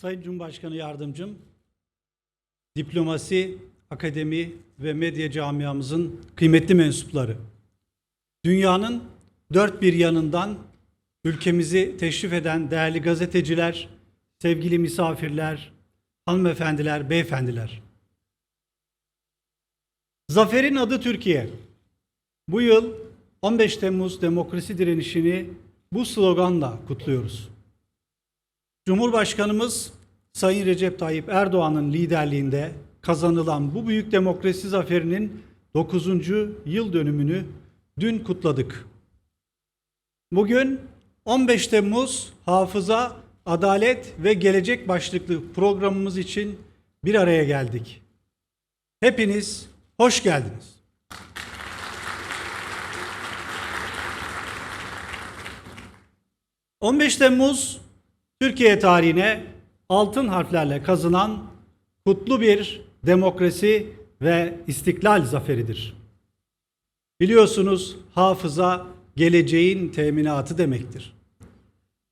Sayın Cumhurbaşkanı Yardımcım, diplomasi, akademi ve medya camiamızın kıymetli mensupları, dünyanın dört bir yanından ülkemizi teşrif eden değerli gazeteciler, sevgili misafirler, hanımefendiler, beyefendiler. Zaferin adı Türkiye. Bu yıl 15 Temmuz demokrasi direnişini bu sloganla kutluyoruz. Cumhurbaşkanımız Sayın Recep Tayyip Erdoğan'ın liderliğinde kazanılan bu büyük demokrasi zaferinin 9. yıl dönümünü dün kutladık. Bugün 15 Temmuz Hafıza, Adalet ve Gelecek başlıklı programımız için bir araya geldik. Hepiniz hoş geldiniz. ...15 Temmuz Türkiye tarihine altın harflerle kazınan kutlu bir demokrasi ve istiklal zaferidir. Biliyorsunuz hafıza geleceğin teminatı demektir.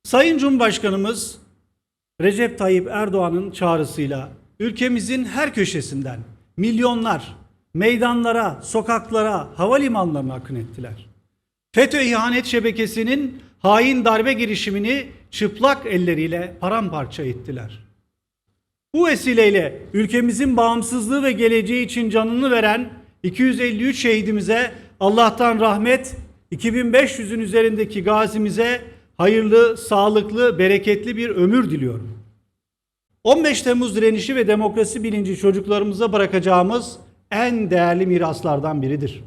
Sayın Cumhurbaşkanımız Recep Tayyip Erdoğan'ın çağrısıyla ülkemizin her köşesinden milyonlar meydanlara, sokaklara, havalimanlarına akın ettiler. FETÖ ihanet şebekesinin hain darbe girişimini çıplak elleriyle paramparça ettiler. Bu vesileyle ülkemizin bağımsızlığı ve geleceği için canını veren 253 şehidimize Allah'tan rahmet, 2500'ün üzerindeki gazimize hayırlı, sağlıklı, bereketli bir ömür diliyorum. 15 Temmuz direnişi ve demokrasi bilinci çocuklarımıza bırakacağımız en değerli miraslardan biridir.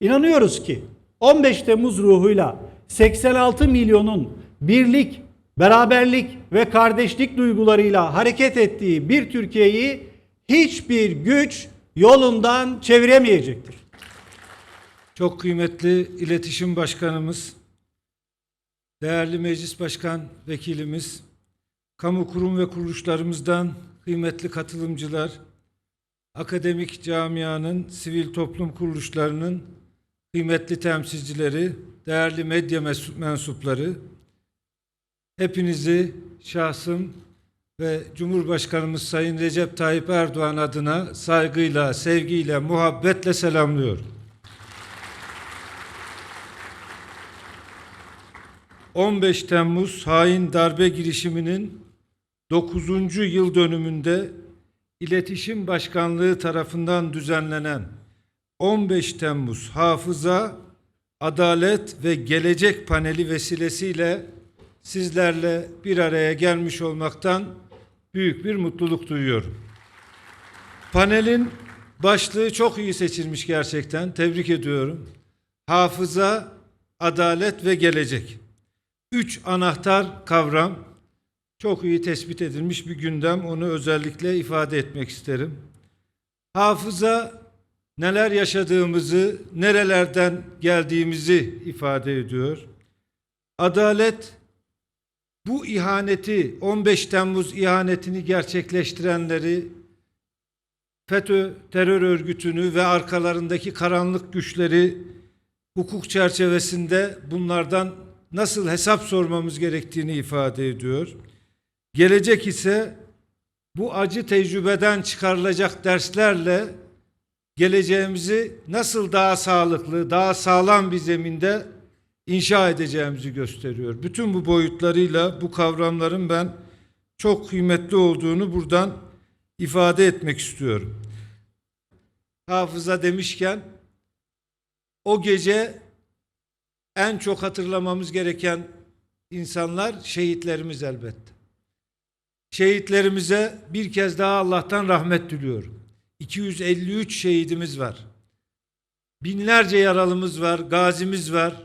İnanıyoruz ki 15 Temmuz ruhuyla 86 milyonun birlik, beraberlik ve kardeşlik duygularıyla hareket ettiği bir Türkiye'yi hiçbir güç yolundan çeviremeyecektir. Çok kıymetli iletişim başkanımız, değerli meclis başkan vekilimiz, kamu kurum ve kuruluşlarımızdan kıymetli katılımcılar, akademik camianın, sivil toplum kuruluşlarının kıymetli temsilcileri, değerli medya mensupları, hepinizi şahsım ve Cumhurbaşkanımız Sayın Recep Tayyip Erdoğan adına saygıyla, sevgiyle, muhabbetle selamlıyorum. 15 Temmuz hain darbe girişiminin 9. yıl dönümünde İletişim Başkanlığı tarafından düzenlenen 15 Temmuz Hafıza, Adalet ve Gelecek paneli vesilesiyle sizlerle bir araya gelmiş olmaktan büyük bir mutluluk duyuyorum. Panelin başlığı çok iyi seçilmiş gerçekten. Tebrik ediyorum. Hafıza, adalet ve gelecek. Üç anahtar kavram çok iyi tespit edilmiş bir gündem. Onu özellikle ifade etmek isterim. Hafıza neler yaşadığımızı, nerelerden geldiğimizi ifade ediyor. Adalet bu ihaneti 15 Temmuz ihanetini gerçekleştirenleri FETÖ terör örgütünü ve arkalarındaki karanlık güçleri hukuk çerçevesinde bunlardan nasıl hesap sormamız gerektiğini ifade ediyor. Gelecek ise bu acı tecrübeden çıkarılacak derslerle geleceğimizi nasıl daha sağlıklı, daha sağlam bir zeminde inşa edeceğimizi gösteriyor. Bütün bu boyutlarıyla bu kavramların ben çok kıymetli olduğunu buradan ifade etmek istiyorum. Hafıza demişken o gece en çok hatırlamamız gereken insanlar şehitlerimiz elbette. Şehitlerimize bir kez daha Allah'tan rahmet diliyorum. 253 şehidimiz var. Binlerce yaralımız var, gazimiz var.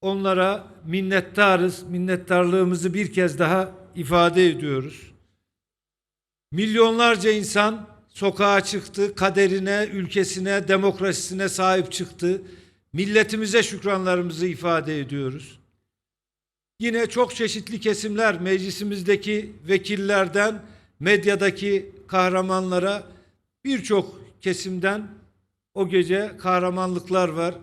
Onlara minnettarız. Minnettarlığımızı bir kez daha ifade ediyoruz. Milyonlarca insan sokağa çıktı, kaderine, ülkesine, demokrasisine sahip çıktı. Milletimize şükranlarımızı ifade ediyoruz. Yine çok çeşitli kesimler meclisimizdeki vekillerden medyadaki kahramanlara birçok kesimden o gece kahramanlıklar var.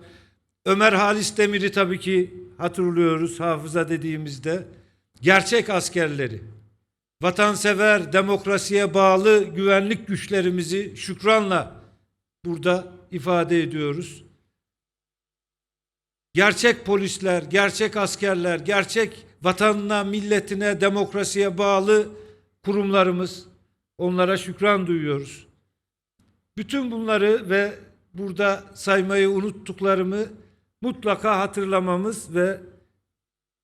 Ömer Halis Demir'i tabii ki hatırlıyoruz hafıza dediğimizde. Gerçek askerleri, vatansever, demokrasiye bağlı güvenlik güçlerimizi şükranla burada ifade ediyoruz. Gerçek polisler, gerçek askerler, gerçek vatanına, milletine, demokrasiye bağlı kurumlarımız onlara şükran duyuyoruz. Bütün bunları ve burada saymayı unuttuklarımı mutlaka hatırlamamız ve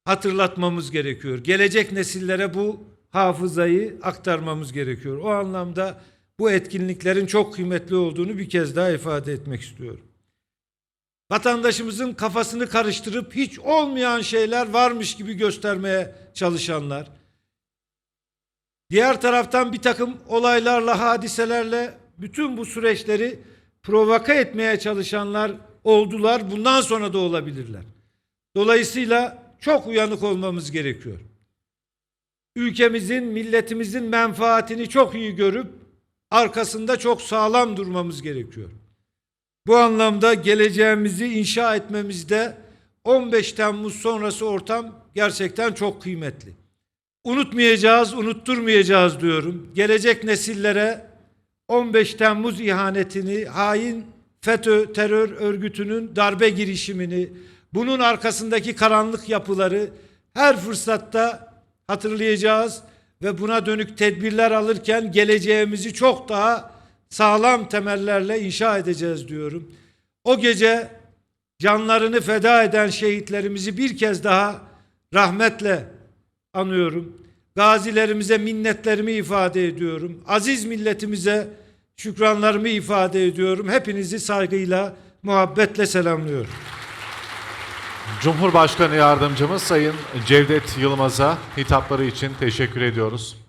hatırlatmamız gerekiyor. Gelecek nesillere bu hafızayı aktarmamız gerekiyor. O anlamda bu etkinliklerin çok kıymetli olduğunu bir kez daha ifade etmek istiyorum. Vatandaşımızın kafasını karıştırıp hiç olmayan şeyler varmış gibi göstermeye çalışanlar, diğer taraftan bir takım olaylarla, hadiselerle bütün bu süreçleri provoke etmeye çalışanlar oldular. Bundan sonra da olabilirler. Dolayısıyla çok uyanık olmamız gerekiyor. Ülkemizin, milletimizin menfaatini çok iyi görüp arkasında çok sağlam durmamız gerekiyor. Bu anlamda geleceğimizi inşa etmemizde 15 Temmuz sonrası ortam gerçekten çok kıymetli. Unutmayacağız, unutturmayacağız diyorum. Gelecek nesillere 15 Temmuz ihanetini, hain FETÖ terör örgütünün darbe girişimini, bunun arkasındaki karanlık yapıları her fırsatta hatırlayacağız ve buna dönük tedbirler alırken geleceğimizi çok daha sağlam temellerle inşa edeceğiz diyorum. O gece canlarını feda eden şehitlerimizi bir kez daha rahmetle anıyorum. Gazilerimize minnetlerimi ifade ediyorum. Aziz milletimize şükranlarımı ifade ediyorum. Hepinizi saygıyla, muhabbetle selamlıyorum. Cumhurbaşkanı Yardımcımız Sayın Cevdet Yılmaz'a hitapları için teşekkür ediyoruz.